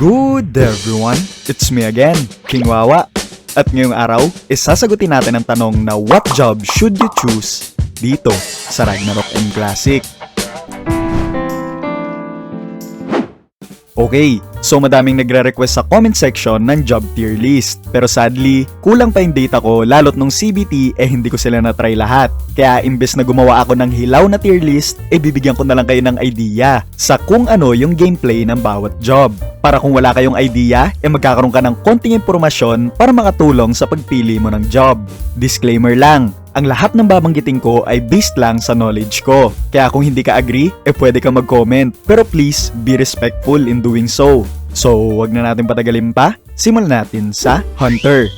Good everyone, it's me again, King Wawa. At ngayong araw, isasagutin natin ang tanong na what job should you choose dito sa Ragnarok M Classic. Okay, so madaming nagre-request sa comment section ng job tier list. Pero sadly, kulang pa yung data ko lalot nung CBT eh hindi ko sila na-try lahat. Kaya imbes na gumawa ako ng hilaw na tier list, eh bibigyan ko na lang kayo ng idea sa kung ano yung gameplay ng bawat job. Para kung wala kayong idea, eh magkakaroon ka ng konting impormasyon para makatulong sa pagpili mo ng job. Disclaimer lang, ang lahat ng babanggitin ko ay based lang sa knowledge ko. Kaya kung hindi ka agree, eh pwede ka mag-comment. Pero please, be respectful in doing so. So, wag na natin patagalin pa. Simulan natin sa Hunter.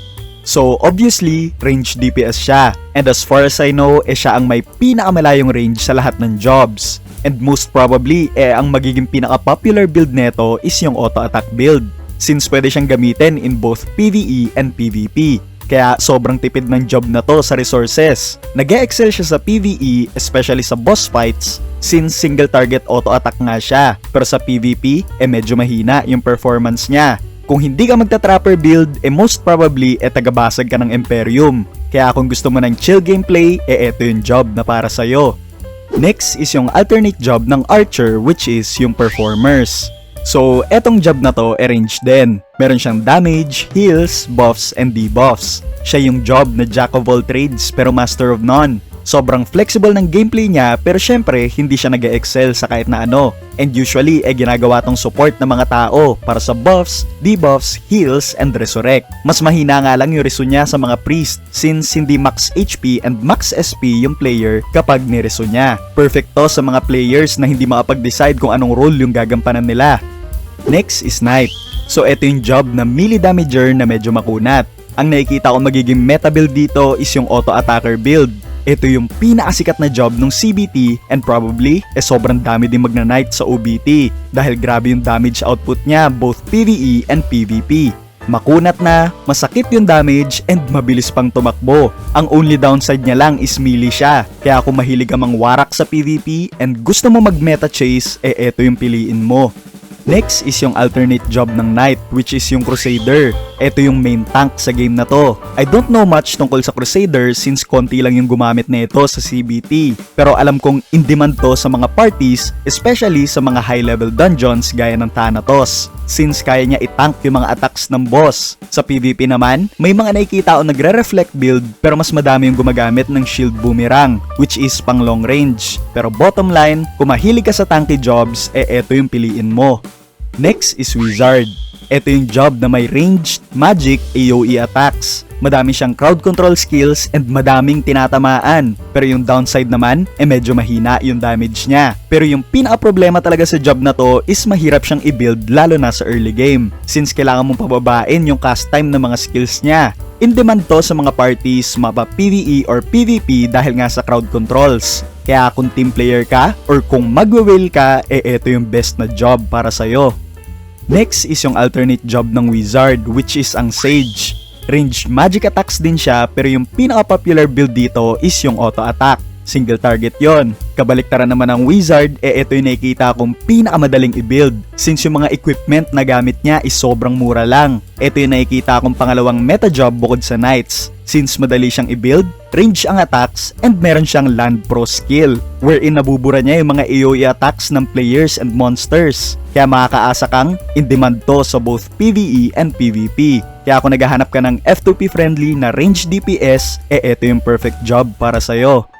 So, obviously, range DPS siya. And as far as I know, eh siya ang may pinakamalayong range sa lahat ng jobs. And most probably, eh ang magiging pinaka-popular build neto is yung auto-attack build. Since pwede siyang gamitin in both PvE and PvP. Kaya sobrang tipid ng job na to sa resources. nag excel siya sa PvE, especially sa boss fights, since single target auto-attack nga siya. Pero sa PvP, eh medyo mahina yung performance niya. Kung hindi ka magta-trapper build, eh most probably eh tagabasag ka ng Imperium. Kaya kung gusto mo ng chill gameplay, eh eto yung job na para sa'yo. Next is yung alternate job ng Archer which is yung Performers. So, etong job na to, arrange din. Meron siyang damage, heals, buffs, and debuffs. Siya yung job na jack of all trades pero master of none. Sobrang flexible ng gameplay niya pero syempre hindi siya nag excel sa kahit na ano. And usually eh ginagawa tong support ng mga tao para sa buffs, debuffs, heals, and resurrect. Mas mahina nga lang yung reso niya sa mga priest since hindi max HP and max SP yung player kapag nireso niya. Perfect to sa mga players na hindi makapag-decide kung anong role yung gagampanan nila. Next is Knight. So ito yung job na melee damager na medyo makunat. Ang nakikita ko magiging meta build dito is yung auto attacker build. Ito yung pinakasikat na job ng CBT and probably eh sobrang dami din magna-night sa OBT dahil grabe yung damage output niya both PvE and PvP. Makunat na, masakit yung damage, and mabilis pang tumakbo. Ang only downside niya lang is melee siya. Kaya kung mahilig ka mang warak sa PvP and gusto mo mag-meta chase, eh eto yung piliin mo. Next is yung alternate job ng Knight which is yung Crusader. Ito yung main tank sa game na to. I don't know much tungkol sa Crusader since konti lang yung gumamit nito sa CBT. Pero alam kong in demand to sa mga parties, especially sa mga high level dungeons gaya ng Thanatos. Since kaya niya i-tank yung mga attacks ng boss. Sa PvP naman, may mga nakikita o nagre-reflect build pero mas madami yung gumagamit ng shield boomerang which is pang long range. Pero bottom line, kung mahilig ka sa tanky jobs, eh eto yung piliin mo. Next is Wizard. Ito yung job na may ranged, magic, AoE attacks. Madami siyang crowd control skills and madaming tinatamaan. Pero yung downside naman, eh medyo mahina yung damage niya. Pero yung pinaka-problema talaga sa job na to is mahirap siyang i-build lalo na sa early game. Since kailangan mong pababain yung cast time ng mga skills niya. In demand to sa mga parties mapa PvE or PvP dahil nga sa crowd controls. Kaya kung team player ka or kung magwe-whale ka, eh ito yung best na job para sa'yo. Next is yung alternate job ng Wizard which is ang Sage. Ranged magic attacks din siya pero yung pinaka-popular build dito is yung auto attack. Single target yon. Kabaliktaran naman ng Wizard, eh ito yung nakikita kong pinakamadaling i-build since yung mga equipment na gamit niya is sobrang mura lang. Ito yung nakikita kong pangalawang meta job bukod sa Knights since madali siyang i-build, range ang attacks, and meron siyang land pro skill wherein nabubura niya yung mga AoE attacks ng players and monsters. Kaya makakaasa kang in demand to sa both PvE and PvP. Kaya kung naghahanap ka ng F2P friendly na range DPS, eh ito yung perfect job para sa'yo.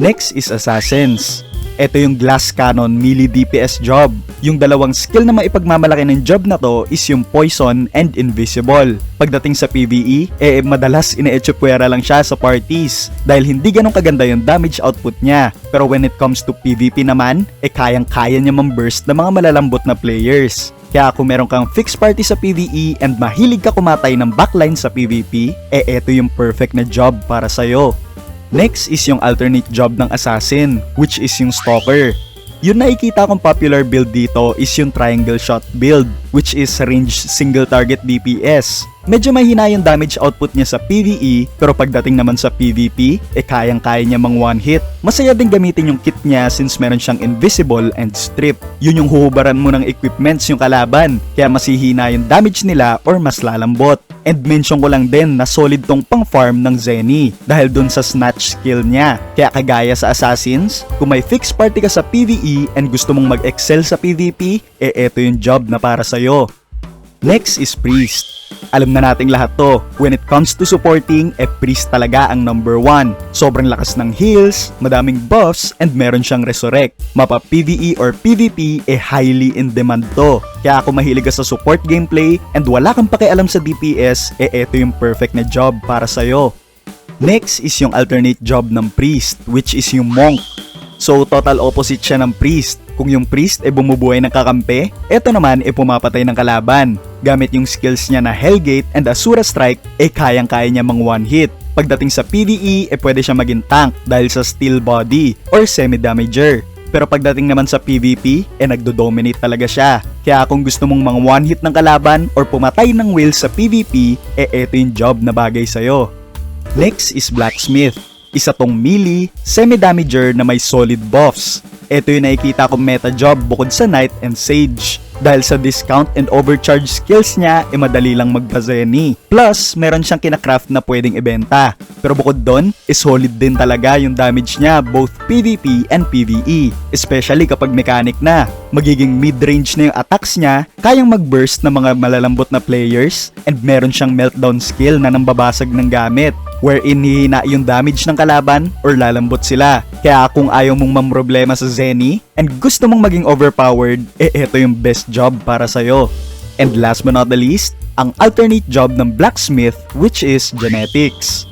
Next is Assassins. Ito yung Glass Cannon melee DPS job. Yung dalawang skill na maipagmamalaki ng job na to is yung Poison and Invisible. Pagdating sa PvE, eh madalas ine-echupwera lang siya sa parties dahil hindi ganun kaganda yung damage output niya. Pero when it comes to PvP naman, eh kayang-kaya niya mamburst ng mga malalambot na players. Kaya kung meron kang fixed party sa PvE and mahilig ka kumatay ng backline sa PvP, eh eto yung perfect na job para sa'yo. Next is yung alternate job ng assassin, which is yung stalker. Yung nakikita kong popular build dito is yung triangle shot build. Which is range single target DPS. Medyo mahina yung damage output niya sa PvE, pero pagdating naman sa PvP, eh kayang-kaya niya mang one hit. Masaya din gamitin yung kit niya since meron siyang invisible and strip. Yun yung huhubaran mo ng equipments yung kalaban, kaya masihina yung damage nila or mas lalambot. And mention ko lang din na solid tong pang farm ng Zenny dahil dun sa snatch skill niya. Kaya kagaya sa Assassins, kung may fixed party ka sa PvE and gusto mong mag-excel sa PvP, eh eto yung job na para sa'yo. Next is Priest. Alam na nating lahat to, when it comes to supporting, eh Priest talaga ang number one. Sobrang lakas ng heals, madaming buffs, and meron siyang resurrect. Mapa PvE or PvP, eh highly in demand to. Kaya ako mahilig ka sa support gameplay, and wala kang pakialam sa DPS, eh eto yung perfect na job para sa'yo. Next is yung alternate job ng Priest, which is yung Monk. So total opposite siya ng priest. Kung yung priest ay bumubuhay ng kakampi, eto naman ay pumapatay ng kalaban. Gamit yung skills niya na Hellgate and Asura Strike, eh kayang-kaya niya mang one hit. Pagdating sa PvE, eh pwede siya maging tank dahil sa steel body or semi-damager. Pero pagdating naman sa PvP, eh nagdo-dominate talaga siya. Kaya kung gusto mong mang one hit ng kalaban or pumatay ng whale sa PvP, eh eto yung job na bagay sa'yo. Next is Blacksmith. Isa tong melee, semi-damager na may solid buffs. Ito yung nakikita kong meta job bukod sa Knight and Sage. Dahil sa discount and overcharge skills niya, e madali lang magbazeni. Plus, meron siyang kinacraft na pwedeng ibenta. Pero bukod doon, e solid din talaga yung damage niya both PvP and PvE. Especially kapag mechanic na. Magiging mid-range na yung attacks niya, kayang mag-burst ng mga malalambot na players, and meron siyang meltdown skill na nambabasag ng gamit wherein hihina yung damage ng kalaban or lalambot sila. Kaya kung ayaw mong mamroblema sa Zenny and gusto mong maging overpowered, eh eto yung best job para sa'yo. And last but not the least, ang alternate job ng blacksmith which is genetics.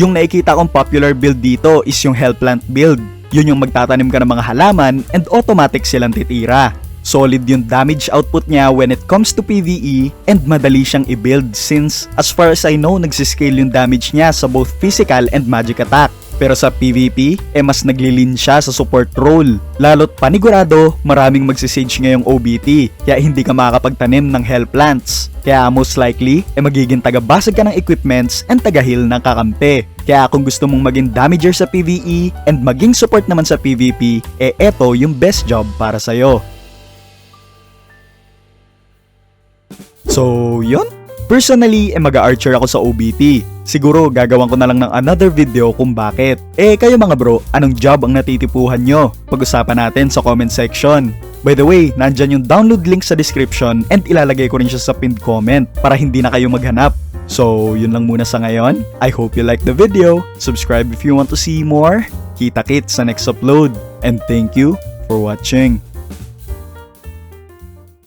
Yung nakikita kong popular build dito is yung hellplant build. Yun yung magtatanim ka ng mga halaman and automatic silang titira. Solid yung damage output niya when it comes to PvE and madali siyang i-build since as far as I know nagsiscale yung damage niya sa both physical and magic attack. Pero sa PvP, eh mas naglilin siya sa support role. Lalo't panigurado, maraming magsisage ngayong OBT, kaya hindi ka makakapagtanim ng hell plants. Kaya most likely, eh magiging tagabasag ka ng equipments and taga-heal ng kakampi. Kaya kung gusto mong maging damager sa PvE and maging support naman sa PvP, eh eto yung best job para sa'yo. So, yun. Personally, eh mag-archer ako sa OBT. Siguro gagawin ko na lang ng another video kung bakit. Eh kayo mga bro, anong job ang natitipuhan nyo? Pag-usapan natin sa comment section. By the way, nandyan yung download link sa description and ilalagay ko rin siya sa pinned comment para hindi na kayo maghanap. So, yun lang muna sa ngayon. I hope you like the video. Subscribe if you want to see more. Kita-kit sa next upload. And thank you for watching.